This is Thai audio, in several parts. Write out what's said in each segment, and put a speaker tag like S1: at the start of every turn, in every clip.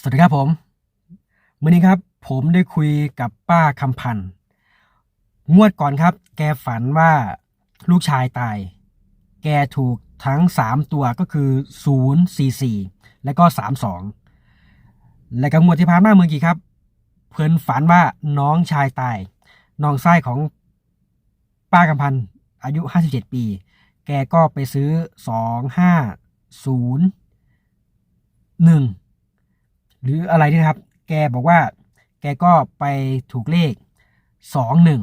S1: สวัสดีครับผมวันนี้ครับ ผมได้คุยกับป้าคำพันธ์งวดก่อนครับ แกฝันว่าลูกชายตาย แกถูกทั้ง 3 ตัวก็คือ 0 4 4 และก็ 3 2 และก็งวดที่ผ่านมาเมื่อกี้ครับ เพิ่นฝันว่าน้องชายตาย น้องชายของป้าคำพันธ์อายุ 57 ปี แกก็ไปซื้อ 2 5 0 1 หรืออะไรนี่นะครับ แกบอกว่า แกก็ไปถูกเลขสองหนึ่ง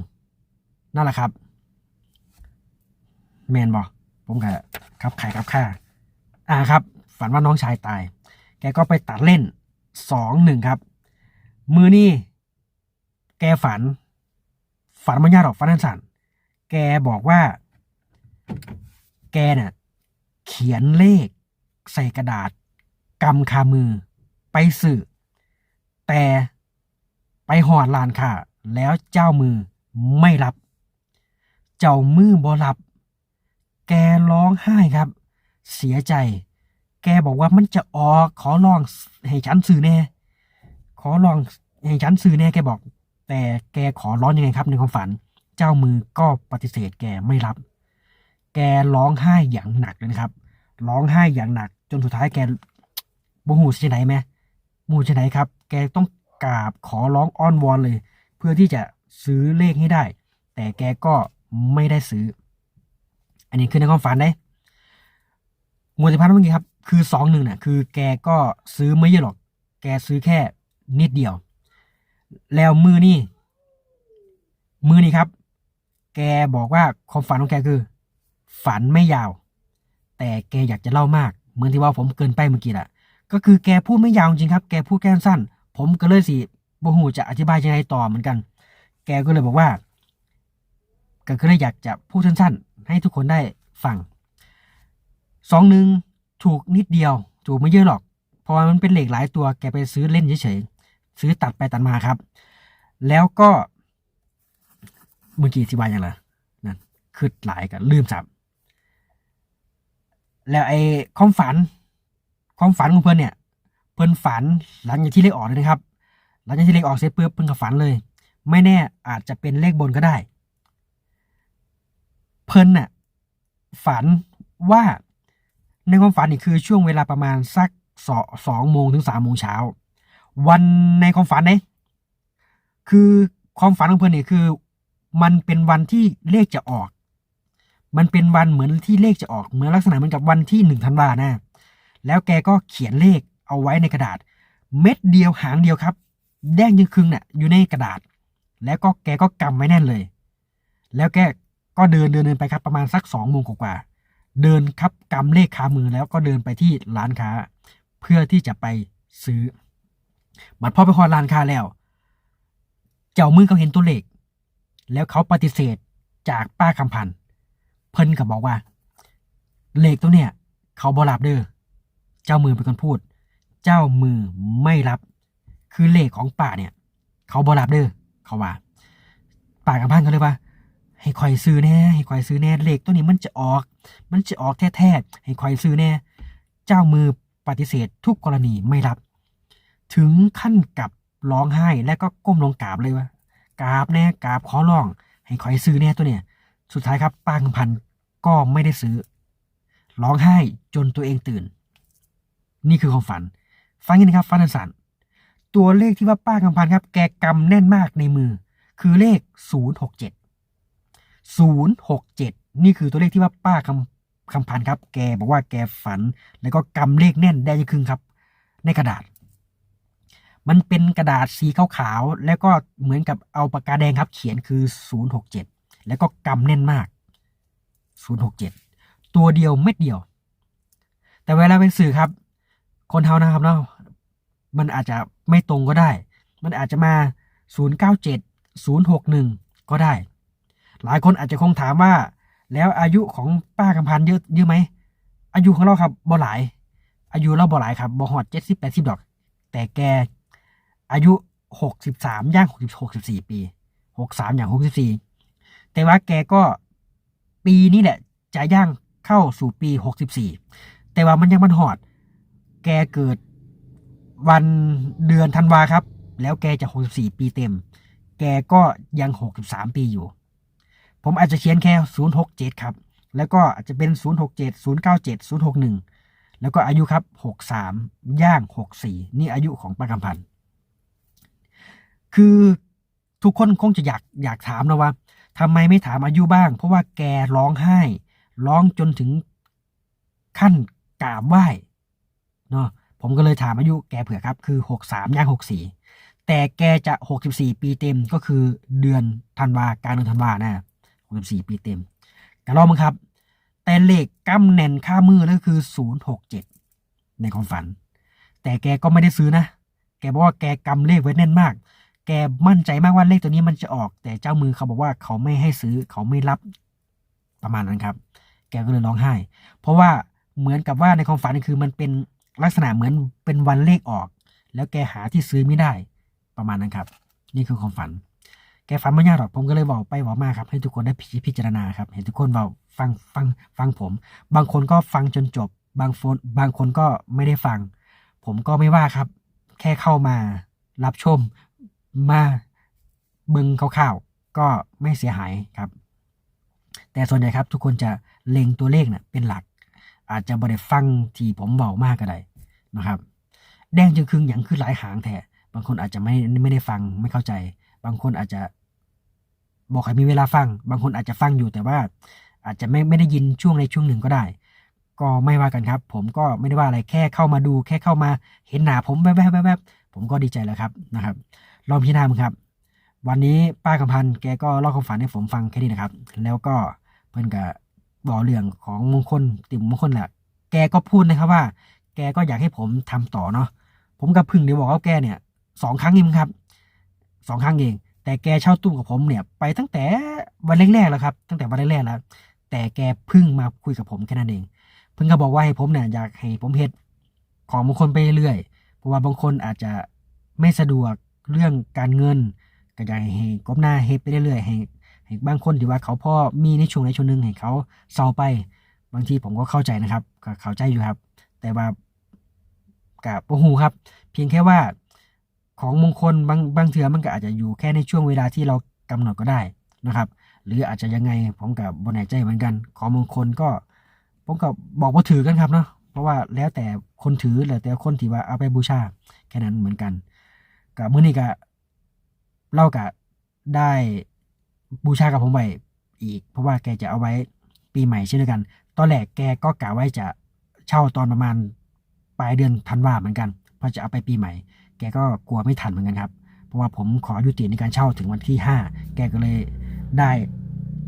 S1: นั่นแหละครับแมนบอกผมกับครับขายครับค่าอ่าครับ ฝันว่าน้องชายตาย แกก็ไปตัดเล่นสองหนึ่งครับ มือนี่แกฝัน ฝันมันยากหรอกฝันสั้นแกบอกว่า แกเนี่ยเขียนเลขใส่กระดาษกำคามือ ไปสื่อ แต่ไปหอดลานค่ะ แล้วเจ้ามือไม่รับ เจ้ามือบ่รับ แกร้องไห้ครับ เสียใจ แกบอกว่ามันจะออกขอลองให้ฉันสื่อแน่ ขอลองให้ฉันสื่อแน่แกบอก แต่แกขอร้องยังไงครับในความฝัน เจ้ามือก็ปฏิเสธแกไม่รับ แกร้องไห้อย่างหนักเลยนะครับ ร้องไห้อย่างหนัก จนสุดท้ายแกบ่หูสิไหนไหม มูสิไหนครับ แกต้องกราบขอร้องอ้อนวอนเลย เพื่อที่จะซื้อเลขให้ได้ แต่แกก็ไม่ได้ซื้อ อันนี้คือในความฝันได้งวดที่ผ่านเมื่อกี้ครับ คือสองหนึ่งน่ะ คือแกก็ซื้อไม่เยอะหรอก แกซื้อแค่นิดเดียว แล้วมือนี่ มือนี่ครับ แกบอกว่าความฝันของแกคือ ฝันไม่ยาว แต่แกอยากจะเล่ามาก เหมือนที่ว่าผมเกินไปเมื่อกี้แหละ ก็คือแกพูดไม่ยาวจริงครับ แกพูดแค่สั้น ผมก็เลยสิบ่หูจะอธิบายยังไงต่อเหมือนกัน แกก็เลยบอกว่า ก็คือเลยอยากจะพูดสั้นๆ ให้ทุกคนได้ฟังสองหนึ่งถูกนิดเดียว ถูกไม่เยอะหรอก เพราะว่ามันเป็นเหล็กหลายตัว แกไปซื้อเล่นเฉยๆ ซื้อตัดไปตัดมาครับ แล้วก็เมื่อกี้อธิบายยังไงนั่นคือหลายกับลืมสับแล้วไอ้ความฝัน ความฝันของเพื่อนเนี่ย เพื่อนฝันหลังจากที่เลขออกเลยนะครับ หลังจากที่เลขออกเสร็จปุ๊บเพื่อนก็ฝันเลย ไม่แน่อาจจะเป็นเลขบนก็ได้ เพิ่นน่ะฝันว่าในความฝันนี่คือช่วงเวลาประมาณสักสองสองโมงถึงสามโมงเช้า วันในความฝันเนี่ยคือความฝันของเพื่อนเนี่ยคือ มันเป็นวันที่เลขจะออก มันเป็นวันเหมือนที่เลขจะออกเหมือนลักษณะเหมือนกับวันที่หนึ่งธันวานะ แล้วแกก็เขียนเลขเอาไว้ในกระดาษ เม็ดเดียวหางเดียวครับ แดงยังครึ่งเนี่ยอยู่ในกระดาษ แล้วก็แกก็กำไว้แน่นเลย แล้วแกก็เดินเดินเดินไปครับประมาณสักสองโมงกว่าเดินครับกำเลขขามือแล้วก็เดินไปที่ร้านค้า เพื่อที่จะไปซื้อบัดพอไปคอร้านค้าแล้ว เจ้ามือเขาเห็นตัวเลข แล้วเขาปฏิเสธจากป้าคำพันธ์เพิ่นก็บอกว่า เลขตัวเนี้ยเขาบอรับเด้อ เจ้ามือเป็นคนพูด เจ้ามือไม่รับ คือเลขของป่าเนี่ย เขาบอรับเด้อเขาว่าป่าคำพันธ์ก็เลยว่า ให้คอยซื้อแน่ ให้คอยซื้อแน่เลขตัวนี้มันจะออก มันจะออกแท้ๆให้คอยซื้อแน่ เจ้ามือปฏิเสธทุกกรณีไม่รับ ถึงขั้นกับร้องไห้และก็ก้มลงกราบเลยว่ากราบแน่กราบขอร้อง ให้คอยซื้อแน่ตัวเนี่ย สุดท้ายครับป้าคำพันก็ไม่ได้ซื้อ ร้องไห้จนตัวเองตื่น นี่คือความฝัน ฟังยังนะครับฟันสันตัวเลขที่ว่าป้าคำพันครับ แกกำแน่นมากในมือ คือเลข 067 067 นี่คือตัวเลขที่ว่าป้าคำคำพันครับ แกบอกว่าแกฝัน แล้วก็กำเลขแน่นได้ยังครึ่งครับ ในกระดาษ มันเป็นกระดาษสีขาวๆแล้วก็เหมือนกับเอาปากกาแดงครับ เขียนคือ 067 แล้วก็กำแน่นมาก 067 ตัวเดียวเม็ดเดียว แต่เวลาเป็นสื่อครับ คนเฮานะครับเนาะมันอาจจะไม่ตรงก็ได้ มันอาจจะมา 097 061 ก็ได้ หลายคนอาจจะคงถามว่า แล้วอายุของป้ากำพันเยอะเยอะไหม อายุของเราครับบ่หลาย อายุเราบ่หลายครับบ่หอดเจ็ดสิบแปดสิบดอก แต่แกอายุหกสิบสามย่างหกสิบหกสิบสี่ปีหกสามอย่างหกสิบสี่แต่ว่าแกก็ปีนี้แหละจะย่างเข้าสู่ปีหกสิบสี่แต่ว่ามันยังมันหอด แกเกิดวันเดือนธันวาครับ แล้วแกจะ 64 ปีเต็ม แกก็ยัง 63 ปีอยู่ ผมอาจจะเขียนแค่ 067 ครับ แล้วก็อาจจะเป็น 067 097 061 แล้วก็อายุครับ 63 ย่าง 64 นี่อายุของป้ากำพันธ์คือทุกคนคงจะอยากอยากถามนะว่าทำไมไม่ถามอายุบ้าง เพราะว่าแกร้องไห้ ร้องจนถึงขั้นกราบไหว้ เนาะผมก็เลยถามอายุแกเผื่อครับ คือ 63ย่าง64 แต่แกจะ 64 ปีเต็มก็คือเดือนธันวากลางเดือนธันวานะ64 ปีเต็มก็ลองมั้งครับ แต่เลขกำแน่นค่ามือนั่นคือ 067 ในความฝัน แต่แกก็ไม่ได้ซื้อนะ แกบอกว่าแกกำเลขไว้แน่นมาก แกมั่นใจมากว่าเลขตัวนี้มันจะออก แต่เจ้ามือเขาบอกว่าเขาไม่ให้ซื้อเขาไม่รับประมาณนั้นครับ แกก็เลยร้องไห้ เพราะว่าเหมือนกับว่าในความฝันคือมันเป็น ลักษณะเหมือนเป็นวันเลขออก แล้วแกหาที่ซื้อไม่ได้ประมาณนั้นครับ นี่คือความฝัน แกฝันไม่ยากหรอกผมก็เลยบอกไปบอกมาครับ ให้ทุกคนได้พิพจารณาครับ เห็นทุกคนบอกฟังฟังฟังผม บางคนก็ฟังจนจบ บางคนบางคนก็ไม่ได้ฟัง ผมก็ไม่ว่าครับ แค่เข้ามารับชมมาเบึงคร่าวๆก็ไม่เสียหายครับ แต่ส่วนใหญ่ครับทุกคนจะเล็งตัวเลขเนะ่ะเป็นหลัก อาจจะบริฟังที่ผมเบอกมากก็ได้นะครับ แดงจึงคึงอย่างคือหลายหางแท้บางคนอาจจะไม่ไม่ได้ฟังไม่เข้าใจ บางคนอาจจะ บอกให้มีเวลาฟัง บางคนอาจจะฟังอยู่แต่ว่า อาจจะไม่ไม่ได้ยินช่วงในช่วงหนึ่งก็ได้ ก็ไม่ว่ากันครับ ผมก็ไม่ได้ว่าอะไรแค่เข้ามาดู แค่เข้ามาเห็นหน้าผมแวบๆแวบๆผมก็ดีใจแล้วครับนะครับ ลองพิจารณาครับ วันนี้ป้ากำพันแกก็เล่าความฝันให้ผมฟังแค่นี้นะครับ แล้วก็เพื่อนก็บ บอกเรื่องของมงคลติ่มมงคลแหละแกก็พูดนะครับว่า แกก็อยากให้ผมทำต่อเนาะผมกับพึ่งเดี๋ยวบอกว่าแกเนี่ยสองครั้งเองครับสองครั้งเอง แต่แกเช่าตู้กับผมเนี่ย ไปตั้งแต่วันแรกๆแล้วครับ ตั้งแต่วันแรกๆแล้ว แต่แกเพึ่งมาคุยกับผมแค่นั้นเอง เพิ่งก็บอกว่าให้ผมเนี่ยอยากให้ผมเฮ็ดของมงคลไปเรื่อยเพราะว่าบางคนอาจจะไม่สะดวกเรื่องการเงินก็อยากให้กบหน้าเฮ็ดไปเรื่อยๆให้ บางคนที่ว่าเขาพ่อมีในช่วงในช่วงหนึ่งให้เขาเศร้าไป บางทีผมก็เข้าใจนะครับก็เข้าใจอยู่ครับ แต่ว่ากับโอ้โหครับ เพียงแค่ว่าของมงคลบางบางเถื่อมันก็อาจจะอยู่แค่ในช่วงเวลาที่เรากำหนดก็ได้นะครับ หรืออาจจะยังไงผมกับบนไหนใจเหมือนกัน ของมงคลก็ผมก็บบอกว่าถือกันครับเนาะเพราะว่าแล้วแต่คนถือแล้วแต่คนที่ว่าเอาไปบูชาแค่นั้นเหมือนกันกับมื้อนี้ก็เล่ากับได้ บูชากับผมไว้อีก เพราะว่าแกจะเอาไว้ปีใหม่เช่นเดียวกัน ตอนแรกแกก็กะไว้จะเช่าตอนประมาณปลายเดือนธันวาเหมือนกันเพราะจะเอาไปปีใหม่ แกก็กลัวไม่ทันเหมือนกันครับ เพราะว่าผมขอยุติในการเช่าถึงวันที่ 5 แกก็เลยได้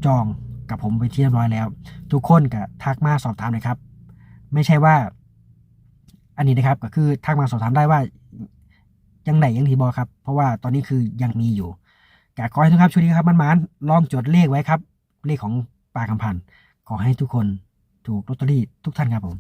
S1: จองกับผมไปที่เรียบร้อยแล้ว ทุกคนก็ทักมาสอบถามเลยครับ ไม่ใช่ว่า อันนี้นะครับก็คือทักมาสอบถามได้ว่ายังไหนยังทีบอครับ เพราะว่าตอนนี้คือยังมีอยู่ กขอให้ทุกครับช่วงนี้ครับมันมันลองจดเลขไว้ครับ เลขของปลาคำพันขอให้ทุกคนถูกลอตเตอรี่ทุกท่านครับผม